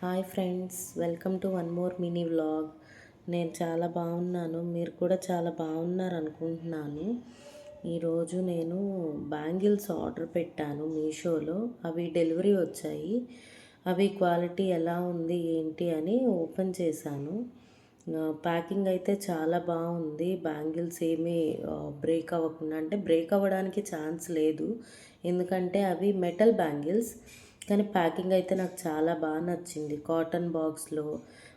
Hi friends welcome to one more mini vlog. నేను చాలా బాగున్నాను మీరు కూడా చాలా బాగున్నారు అనుకుంటున్నాను ఈరోజు నేను బ్యాంగిల్స్ ఆర్డర్ పెట్టాను మీషోలో. అవి డెలివరీ వచ్చాయి. అవి క్వాలిటీ ఎలా ఉంది ఏంటి అని ఓపెన్ చేశాను. ప్యాకింగ్ అయితే చాలా బాగుంది. బ్యాంగిల్స్ ఏమీ బ్రేక్ అవ్వకుండా అంటే బ్రేక్ అవ్వడానికి ఛాన్స్ లేదు. ఎందుకంటే అవి మెటల్ బ్యాంగిల్స్. కానీ ప్యాకింగ్ అయితే నాకు చాలా బాగా నచ్చింది. కాటన్ బాక్స్లో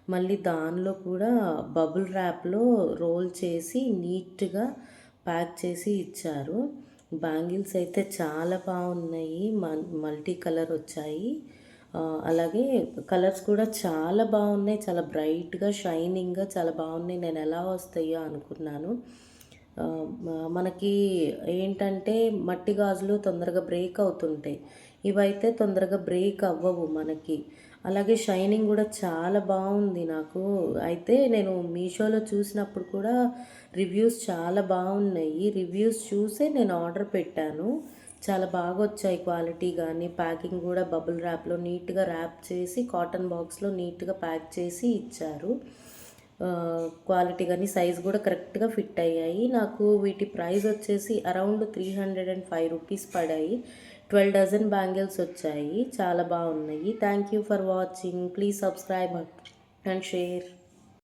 మళ్ళీ దానిలో కూడా బబుల్ ర్యాప్లో రోల్ చేసి నీట్గా ప్యాక్ చేసి ఇచ్చారు. బ్యాంగిల్స్ అయితే చాలా బాగున్నాయి. మల్టీ కలర్ వచ్చాయి. అలాగే కలర్స్ కూడా చాలా బాగున్నాయి. చాలా బ్రైట్గా షైనింగ్గా చాలా బాగున్నాయి. నేను ఎలా వస్తాయో అనుకున్నాను. మనకి ఏంటంటే మట్టి గాజులు తొందరగా బ్రేక్ అవుతుంటాయి. ఇవైతే తొందరగా బ్రేక్ అవ్వవు మనకి. అలాగే షైనింగ్ కూడా చాలా బాగుంది నాకు. అయితే నేను మీషోలో చూసినప్పుడు కూడా రివ్యూస్ చాలా బాగున్నాయి. రివ్యూస్ చూసే నేను ఆర్డర్ పెట్టాను. చాలా బాగా వచ్చాయి క్వాలిటీ కానీ ప్యాకింగ్ కూడా బబుల్ ర్యాప్లో నీట్గా ర్యాప్ చేసి కాటన్ బాక్స్లో నీట్గా ప్యాక్ చేసి ఇచ్చారు. క్వాలిటీ కానీ సైజ్ కూడా కరెక్ట్గా ఫిట్ అయ్యాయి. నాకు వీటి ప్రైస్ వచ్చేసి around three hundred and five rupees పడాయి. Twelve dozen bangles వచ్చాయి. చాలా బాగున్నాయి. Thank you for watching please subscribe and share